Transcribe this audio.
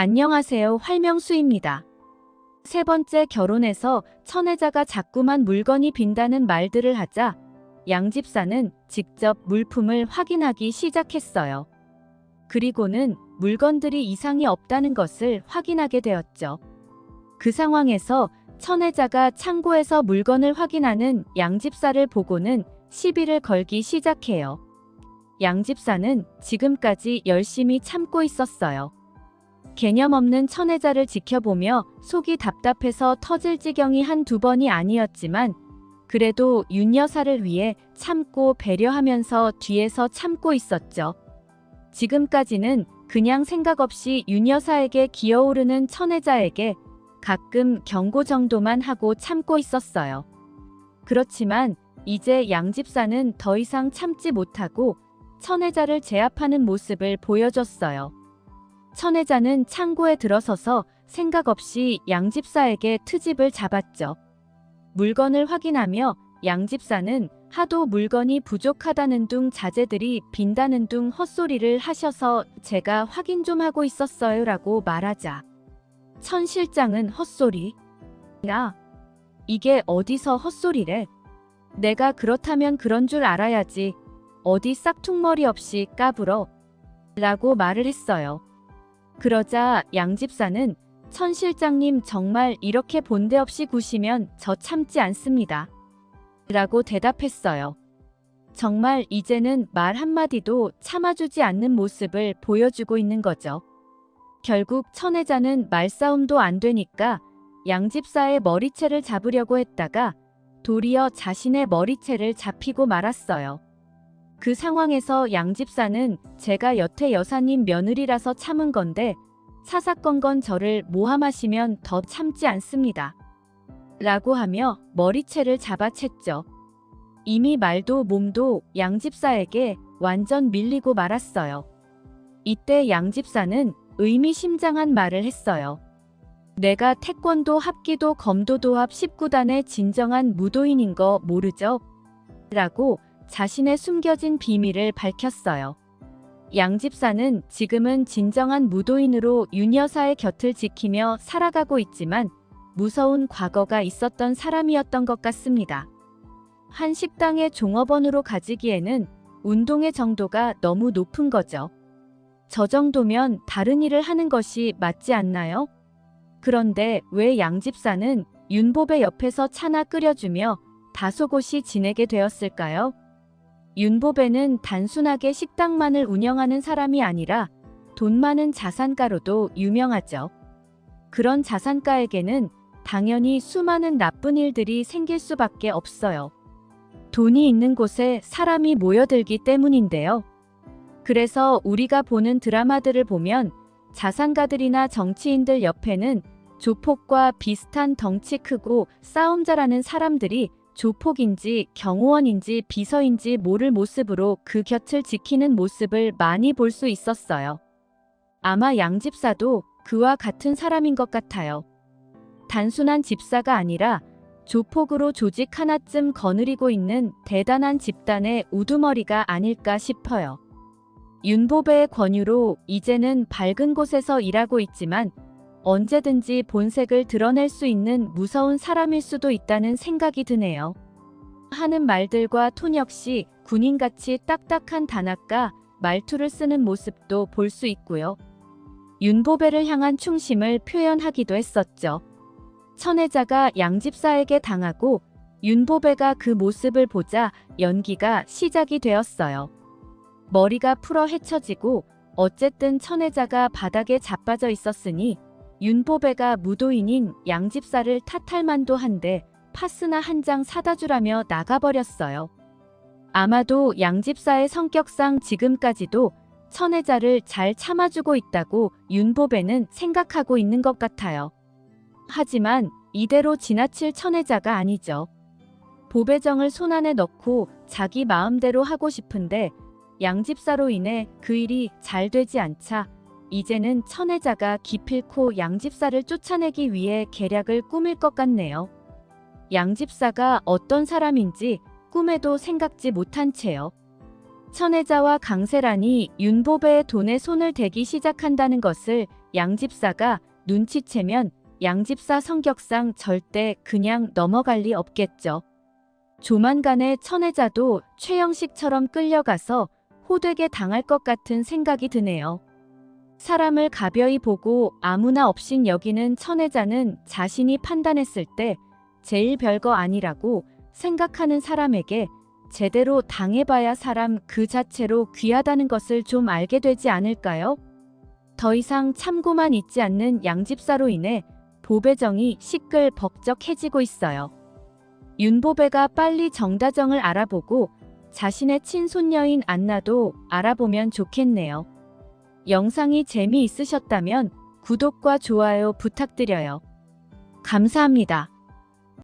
안녕하세요. 활명수입니다. 세 번째 결혼해서 천혜자가 자꾸만 물건이 빈다는 말들을 하자 양집사는 직접 물품을 확인하기 시작했어요. 그리고는 물건들이 이상이 없다는 것을 확인하게 되었죠. 그 상황에서 천혜자가 창고에서 물건을 확인하는 양집사를 보고는 시비를 걸기 시작해요. 양집사는 지금까지 열심히 참고 있었어요. 개념 없는 천혜자를 지켜보며 속이 답답해서 터질 지경이 한두 번이 아니었지만 그래도 윤 여사를 위해 참고 배려하면서 뒤에서 참고 있었죠. 지금까지는 그냥 생각 없이 윤 여사에게 기어오르는 천혜자에게 가끔 경고 정도만 하고 참고 있었어요. 그렇지만 이제 양 집사는 더 이상 참지 못하고 천혜자를 제압하는 모습을 보여줬어요. 천혜자는 창고에 들어서서 생각 없이 양집사에게 트집을 잡았죠. 물건을 확인하며 양집사는 하도 물건이 부족하다는 둥 자재들이 빈다는 둥 헛소리를 하셔서 제가 확인 좀 하고 있었어요 라고 말하자. 천 실장은 헛소리. 야, 이게 어디서 헛소리래? 내가 그렇다면 그런 줄 알아야지. 어디 싹퉁머리 없이 까불어. 라고 말을 했어요. 그러자 양 집사는 천 실장님 정말 이렇게 본데 없이 구시면 저 참지 않습니다. 라고 대답했어요. 정말 이제는 말 한마디도 참아주지 않는 모습을 보여주고 있는 거죠. 결국 천혜자는 말싸움도 안 되니까 양집사의 머리채를 잡으려고 했다가 도리어 자신의 머리채를 잡히고 말았어요. 그 상황에서 양 집사는 제가 여태 여사님 며느리라서 참은 건데 사사건건 저를 모함하시면 더 참지 않습니다. 라고 하며 머리채를 잡아챘죠. 이미 말도 몸도 양 집사에게 완전 밀리고 말았어요. 이때 양 집사는 의미심장한 말을 했어요. 내가 태권도 합기도 검도도합 19단의 진정한 무도인인 거 모르죠? 라고 자신의 숨겨진 비밀을 밝혔어요. 양 집사는 지금은 진정한 무도인으로 윤 여사의 곁을 지키며 살아가고 있지만 무서운 과거가 있었던 사람이었던 것 같습니다. 한 식당의 종업원으로 가지기에는 운동의 정도가 너무 높은 거죠. 저 정도면 다른 일을 하는 것이 맞지 않나요? 그런데 왜 양집사는 윤보배 옆에서 차나 끓여주며 다소곳이 지내게 되었을까요? 윤보배는 단순하게 식당만을 운영하는 사람이 아니라 돈 많은 자산가로도 유명하죠. 그런 자산가에게는 당연히 수많은 나쁜 일들이 생길 수밖에 없어요. 돈이 있는 곳에 사람이 모여들기 때문인데요. 그래서 우리가 보는 드라마들을 보면 자산가들이나 정치인들 옆에는 조폭과 비슷한 덩치 크고 싸움 잘하는 사람들이 조폭인지 경호원인지 비서인지 모를 모습으로 그 곁을 지키는 모습을 많이 볼 수 있었어요. 아마 양 집사도 그와 같은 사람인 것 같아요. 단순한 집사가 아니라 조폭으로 조직 하나쯤 거느리고 있는 대단한 집단의 우두머리가 아닐까 싶어요. 윤보배의 권유로 이제는 밝은 곳에서 일하고 있지만 언제든지 본색을 드러낼 수 있는 무서운 사람일 수도 있다는 생각이 드네요. 하는 말들과 톤 역시 군인같이 딱딱한 단아까 말투를 쓰는 모습도 볼 수 있고요. 윤보배를 향한 충심을 표현하기도 했었죠. 천혜자가 양집사에게 당하고 윤보배가 그 모습을 보자 연기가 시작이 되었어요. 머리가 풀어 헤쳐지고 어쨌든 천혜자가 바닥에 자빠져 있었으니 윤보배가 무도인인 양집사를 탓할 만도 한데 파스나 한 장 사다 주라며 나가버렸어요. 아마도 양집사의 성격상 지금까지도 천혜자를 잘 참아주고 있다고 윤보배는 생각하고 있는 것 같아요. 하지만 이대로 지나칠 천혜자가 아니죠. 보배정을 손안에 넣고 자기 마음대로 하고 싶은데 양집사로 인해 그 일이 잘 되지 않자 이제는 천혜자가 기필코 양집사를 쫓아내기 위해 계략을 꾸밀 것 같네요. 양집사가 어떤 사람인지 꿈에도 생각지 못한 채요. 천혜자와 강세란이 윤보배의 돈에 손을 대기 시작한다는 것을 양집사가 눈치채면 양집사 성격상 절대 그냥 넘어갈 리 없겠죠. 조만간에 천혜자도 최영식처럼 끌려가서 호되게 당할 것 같은 생각이 드네요. 사람을 가벼이 보고 아무나 없인 여기는 천혜자는 자신이 판단했을 때 제일 별거 아니라고 생각하는 사람에게 제대로 당해봐야 사람 그 자체로 귀하다는 것을 좀 알게 되지 않을까요? 더 이상 참고만 있지 않는 양집사로 인해 보배정이 시끌벅적해지고 있어요. 윤보배가 빨리 정다정을 알아보고 자신의 친손녀인 안나도 알아보면 좋겠네요. 영상이 재미있으셨다면 구독과 좋아요 부탁드려요. 감사합니다.